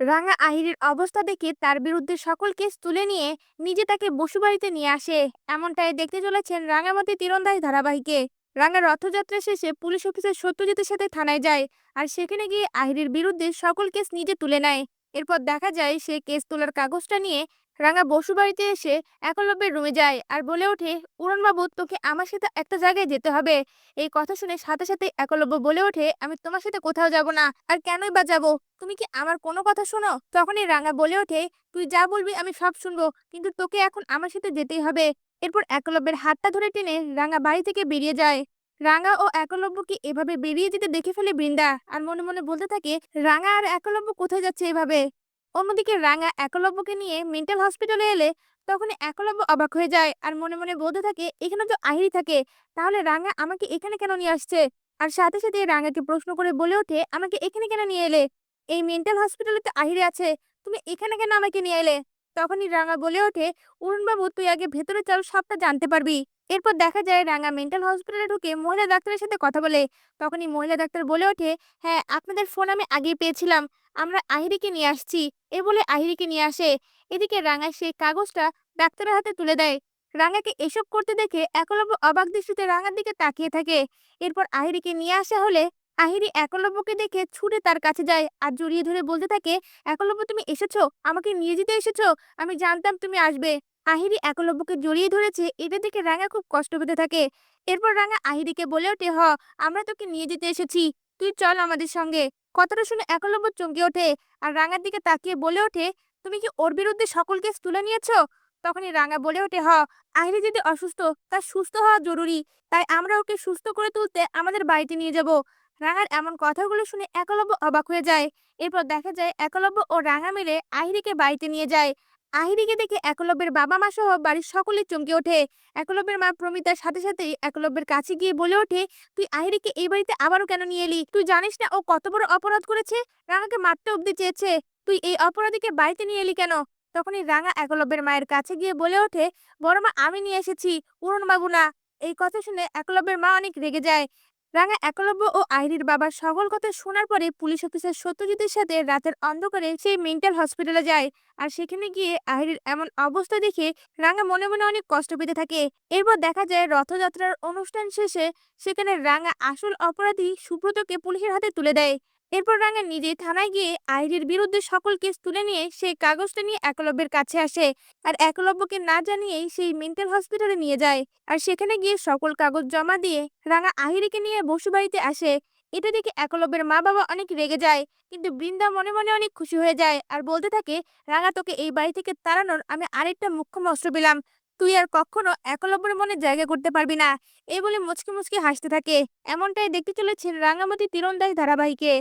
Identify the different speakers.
Speaker 1: রাঙা আহিরের অবস্থা দেখে তার বিরুদ্ধে সকল কেস তুলে নিয়ে নিজে তাকে বসুবাড়িতে নিয়ে আসে। এমনটাই দেখতে চলেছেন রাঙামাটি তীরন্দাজ ধারাবাহিকে। রাঙা রথযাত্রা শেষে পুলিশ অফিসার সত্যজিতের সাথে থানায় যায় আর সেখানে গিয়ে আহিরের বিরুদ্ধে সকল কেস নিজে তুলে নেয়। এরপর দেখা যায় সে কেস তোলার কাগজটা নিয়ে রাঙা বসু বাড়িতে এসে একলব্যের রুমে যায় আর বলে ওঠে, উড়নবাবু, তোকে আমার সাথে একটা জায়গায় যেতে হবে। এই কথা শুনে সাথে সাথে একলব্য বলে ওঠে, আমি তোমার সাথে কোথাও যাব না, আর কেনই বা যাব? তুমি কি আমার কোনো কথা শোনো? তখনই রাঙা বলে ওঠে, তুই যা বলবি আমি সব শুনব, কিন্তু তোকে এখন আমার সাথে যেতেই হবে। এরপর একলব্যের হাতটা ধরে টেনে রাঙা বাড়ি থেকে বেরিয়ে যায়। রাঙা ও একলব্যকে এভাবে বেরিয়ে যেতে দেখে ফেলে বৃন্দা, আর মনে মনে বলতে থাকে, রাঙা আর একলব্য কোথায় যাচ্ছে এভাবে? অন্যদিকে রাঙা একলব্যকে নিয়ে মেন্টাল হসপিটালে এলে তখন একলব্য অবাক হয়ে যায়। আর মনে মনে বলতে থাকে, এখানে তো আহিরি থাকে, তাহলে রাঙা আমাকে এখানে কেন নিয়ে আসছে? আর সাথে সাথে রাঙাকে প্রশ্ন করে বলে ওঠে, আমাকে এখানে কেন নিয়ে এলে? এই মেন্টাল হসপিটালে তো আহিরি আছে, তুমি এখানে কেন আমাকে নিয়ে এলে? তখনই রাঙা বলে ওঠে, অরুণবাবু, তুই আগে ভেতরে চল, সবটা জানতে পারবি। এরপর দেখা যায় রাঙা মেন্টাল হসপিটালে ঢুকে মহিলা ডাক্তারের সাথে কথা বলে। তখনই মহিলা ডাক্তার বলে ওঠে হ্যাঁ আপনাদের ফোন আমি আগেই পেয়েছিলাম। আমরা আহিরিকে নিয়ে আসছি। এ বলে আহিরিকে নিয়ে আসে। এদিকে রাঙা সেই কাগজটা ডাক্তারের হাতে তুলে দেয়। রাঙাকে এসব করতে দেখে একলব্য অবাক দৃষ্টিতে রাঙার দিকে তাকিয়ে থাকে। এরপর আহিরিকে নিয়ে আসা হলে আহিরি একলব্যকে দেখে ছুটে তার কাছে যায় আর জড়িয়ে ধরে বলতে থাকে, একলব্য, তুমি এসেছ? আমাকে নিয়ে যেতে এসেছ? আমি জানতাম তুমি আসবে। আহিরি একলব্যকে জড়িয়ে ধরেছে, এটা দেখে রাঙা খুব কষ্ট পেতে থাকে। এরপর রাঙা আহিরিকে বলে ওঠে, হ, আমরা তোকে নিয়ে যেতে এসেছি। তুই চল আমাদের সঙ্গে। কথাটা শুনে একলব্য চমকে ওঠে আর রাঙার দিকে তাকিয়ে বলে ওঠে, তুমি কি ওর বিরুদ্ধে সকল কেস তুলে নিয়েছো? তখনই রাঙা বলে ওঠে, হ আহিরি যদি অসুস্থ তার সুস্থ হওয়া জরুরি। তাই আমরা ওকে সুস্থ করে তুলতে আমাদের বাড়িতে নিয়ে যাব। রাঙার এমন কথাগুলো শুনে একলব্য অবাক হয়ে যায়। এরপর দেখা যায়, একলব্য ও রাঙা মিলে আহিরিকে বাড়িতে নিয়ে যায়। আহিরিকে দেখে একলব্যের বাবা মা সহ বাড়ির সকলে চমকে ওঠে। একলব্যের মা প্রমিতার সাথে সাথেই একলব্যের কাছে গিয়ে বলে ওঠে, তুই আহিরিকে এই বাড়িতে আবারও কেন নিয়ে এলি? তুই জানিস না ও কত বড় অপরাধ করেছে? রাঙাকে মারতে অব্দি চেয়েছে। তুই এই অপরাধীকে বাড়িতে নিয়ে এলি কেন? তখনই রাঙা একলব্যের মায়ের কাছে গিয়ে বলে ওঠে, বড় মা, আমি নিয়ে এসেছি, উড়ন বাবু না। এই কথা শুনে একলব্যের মা অনেক রেগে যায়। রাঙা একলব্য ও আইরির বাবার সকল কথা শোনার পরে পুলিশ অফিসার সত্যজিতের সাথে রাতের অন্ধকারে সেই মেন্টাল হসপিটালে যায়। আর সেখানে গিয়ে আহিরির এমন অবস্থা দেখে রাঙা মনে মনে অনেক কষ্ট পেতে থাকে। এরপর দেখা যায় রথযাত্রার অনুষ্ঠান শেষে সেখানে রাঙা আসল অপরাধী সুব্রতকে পুলিশের হাতে তুলে দেয়। এরপর রাঙা নিজে থানায় গিয়ে আইরির বিরুদ্ধে সকল কেস তুলে নিয়ে সেই কাগজটা নিয়ে একলব্যের কাছে আসে। আর একলব্যকে না জানিয়েই সেই মেন্টাল হসপিটালে নিয়ে যায়। আর সেখানে গিয়ে সকল কাগজ জমা দিয়ে রাঙা আহিরিকে নিয়ে বসুবাড়িতে আসে। এটা দেখে একলব্যের মা বাবা অনেক রেগে যায়। কিন্তু বৃন্দা মনে মনে অনেক খুশি হয়ে যায়। আর বলতে থাকে, রাঙা, তোকে এই বাড়ি থেকে তাড়ানোর আমি আরেকটা মুখ্য অস্ত্র পেলাম। তুই আর কখনো একলব্যের মনে জায়গা করতে পারবি না। এই বলে মুচকি মুচকি হাসতে থাকে। এমনটাই দেখতে চলেছেন রাঙামাটি তীরন্দাজ ধারাবাহিকে।